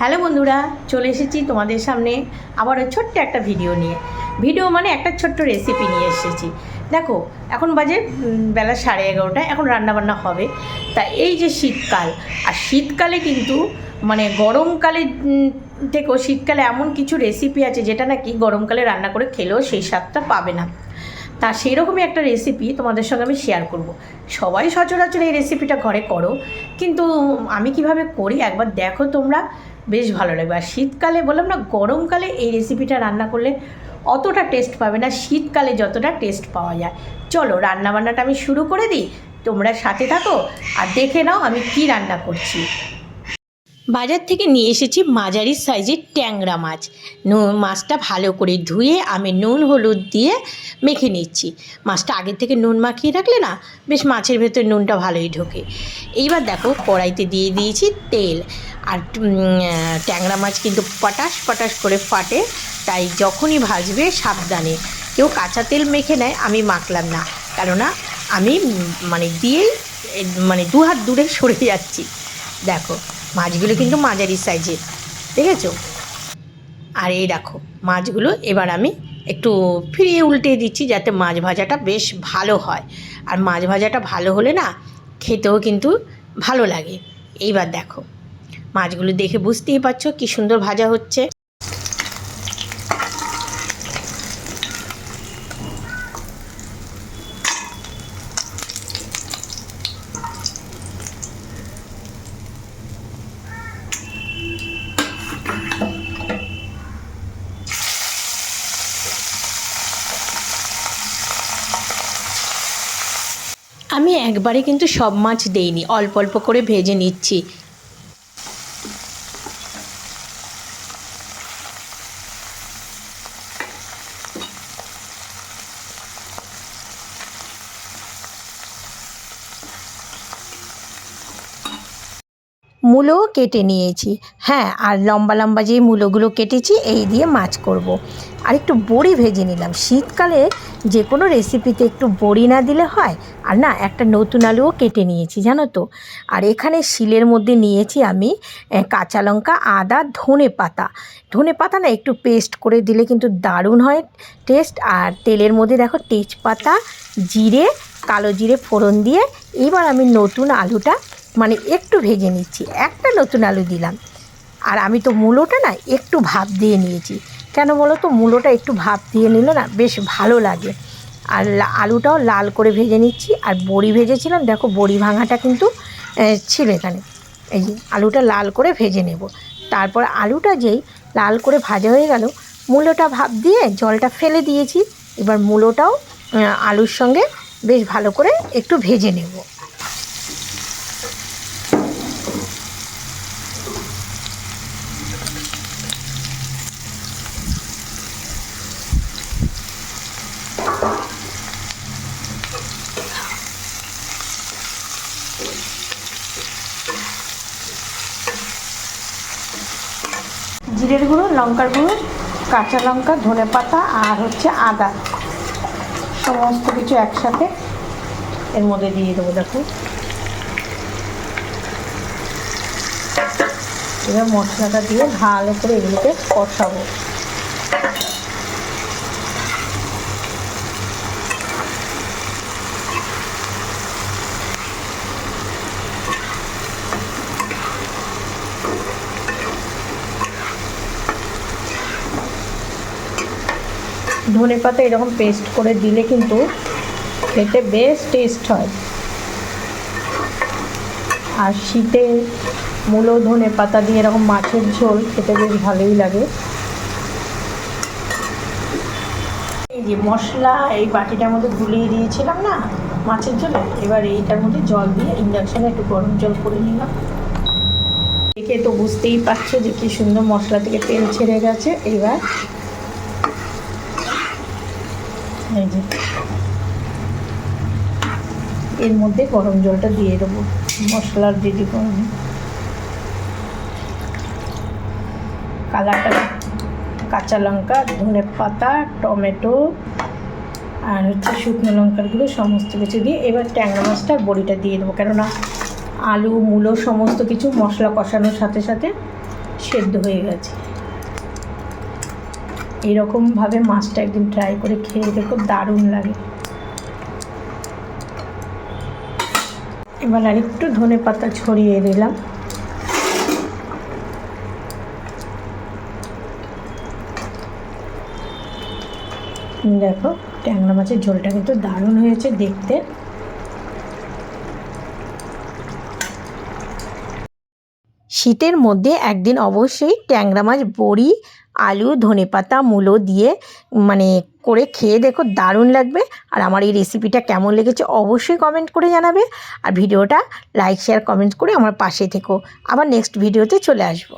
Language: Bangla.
হ্যালো বন্ধুরা, চলে এসেছি তোমাদের সামনে আবার ওই ছোট্ট একটা ভিডিও নিয়ে। ভিডিও মানে একটা ছোট্ট রেসিপি নিয়ে এসেছি। দেখো, এখন বাজে বেলা সাড়ে এগারোটা এখন রান্নাবান্না হবে। তা এই যে শীতকাল, আর শীতকালে কিন্তু মানে গরমকালে থেকেও শীতকালে এমন কিছু রেসিপি আছে যেটা নাকি গরমকালে রান্না করে খেলেও সেই স্বাদটা পাবে না। তা সেরকমই একটা রেসিপি তোমাদের সঙ্গে আমি শেয়ার করব। সবাই সচরাচর এই রেসিপিটা ঘরে করো। কিন্তু আমি কীভাবে করি একবার দেখো তোমরা। বেশ ভালো লাগবে। আর শীতকালে বললাম না, গরমকালে এই রেসিপিটা রান্না করলে অতটা টেস্ট পাবে না, শীতকালে যতটা টেস্ট পাওয়া যায়। চলো, রান্নাবান্নাটা আমি শুরু করে দিই, তোমরা সাথে থাকো আর দেখে নাও আমি কি রান্না করছি। বাজার থেকে নিয়ে এসেছি মাঝারি সাইজের ট্যাংরা মাছ। নুন মাছটা ভালো করে ধুয়ে আমি নুন হলুদ দিয়ে মেখে নিচ্ছি। মাছটা আগের থেকে নুন মাখিয়ে রাখলে না, বেশ মাছের ভেতর নুনটা ভালোই ঢোকে। এইবার দেখো কড়াইতে দিয়ে দিয়েছি তেল। আর ট্যাংরা মাছ কিন্তু পটাশ পটাশ করে ফাটে, তাই যখনই ভাজবে সাবধানে। কেউ কাঁচা তেল মেখে নেয়, আমি মাখলাম না। কেননা, আমি মানে দিয়েই মানে দু হাত দূরে সরে যাচ্ছি। দেখো, মাছগুলো কিন্তু মাঝারি সাইজের, দেখেছ? আর এই দেখো, মাছগুলো এবার আমি একটু ফিরিয়ে উল্টে দিচ্ছি, যাতে মাছ ভাজাটা বেশ ভালো হয়। আর মাছ ভাজাটা ভালো হলে না, খেতেও কিন্তু ভালো লাগে। এইবার দেখো। মাছগুলো দেখে বুঝতেই পারছ কি সুন্দর ভাজা হচ্ছে। আমি একবারে কিন্তু সব মাছ দেইনি, অল্প অল্প করে ভেজে নিচ্ছি। মূলও কেটে নিয়েছি। হ্যাঁ আর লম্বা লম্বা যে মূলোগুলো কেটেছি, এই দিয়ে মাছ করব। আর একটু বড়ি ভেজে নিলাম। শীতকালে যে কোনো রেসিপিতে একটু বড়ি না দিলে হয়, আর না, একটা নতুন আলুও কেটে নিয়েছি, জানো তো? আর এখানে শিলের মধ্যে নিয়েছি আমি কাঁচা লঙ্কা, আদা, ধনে পাতা। ধনে পাতা না, একটু পেস্ট করে দিলে কিন্তু দারুণ হয় টেস্ট আর তেলের মধ্যে দেখো তেজপাতা, জিরে, কালো জিরে ফোড়ন দিয়ে, এবার আমি নতুন আলুটা মানে একটু ভেজে নিচ্ছি, একটা নতুন আলু দিলাম। আর আমি তো মূলোটা না একটু ভাপ দিয়ে নিয়েছি। কেন বলো তো, মূলোটা একটু ভাপ দিয়ে নিলে না বেশ ভালো লাগে। আর আলুটাও লাল করে ভেজে নিচ্ছি। আর বড়ি ভেজেছিলাম, দেখো বড়ি ভাঙাটা কিন্তু ছিল এখানে। এই আলুটা লাল করে ভেজে নেব। তারপর আলুটা যেই লাল করে ভাজা হয়ে গেল, মূলোটা ভাপ দিয়ে জলটা ফেলে দিয়েছি। এবার মূলোটাও আলুর সঙ্গে বেশ ভালো করে একটু ভেজে নেব। জিরের গুঁড়ো, লঙ্কার গুঁড়ো, কাঁচা লঙ্কা, ধনে পাতা আর হচ্ছে আদা। সমস্ত কিছু একসাথে এর মধ্যে দিয়ে দেবো, দেখো। এবার মশলাটা দিয়ে ভালো করে এগুলোকে কষাবো। ধনে পাতা এরকম পেস্ট করে দিলে কিন্তু খেতে বেশ টেস্ট হয়। আর শীতে মূলো, ধনে পাতা দিয়ে এরকম মাছের ঝোল খেতে বেশ ভালোই লাগে। এই যে মশলা, এই বাটিটার মধ্যে গুলিয়ে দিয়েছিলাম না মাছের ঝোলে, এবার এইটার মধ্যে জল দিয়ে ইন্ডাকশানে একটু গরম জল করে নিলাম। দেখে তো বুঝতেই পারছ যে কি সুন্দর মশলা থেকে তেল ছেড়ে গেছে। এবার এর মধ্যে গরম জলটা দিয়ে দেবো, মশলার রেডি করে। কালারটা কাঁচা লঙ্কা, ধনে পাতা, টমেটো আর হচ্ছে শুকনো লঙ্কারগুলো সমস্ত কিছু দিয়ে এবার ট্যাংরা মাছটা বড়িটা দিয়ে দেবো কেননা আলু, মূলো সমস্ত কিছু মশলা কষানোর সাথে সাথে সেদ্ধ হয়ে গেছে এরকমভাবে মাছটা একদিন ট্রাই করে খেয়ে দেখো দারুণ লাগে। এবার আর একটু ধনে পাতা ছড়িয়ে দিলাম। দেখো, ট্যাংরা মাছের ঝোলটা কিন্তু দারুণ হয়েছে দেখতে। শীতের মধ্যে একদিন অবশ্যই ট্যাংরা মাছ বড়ি আলু ধনেপাতা মূলো দিয়ে মানে করে খেয়ে দেখো দারুণ লাগবে। আর আমার এই রেসিপিটা কেমন লেগেছে অবশ্যই কমেন্ট করে জানাবে। আর ভিডিওটা লাইক শেয়ার কমেন্ট করে আমার পাশে থেকো। আবার নেক্সট ভিডিওতে চলে আসব।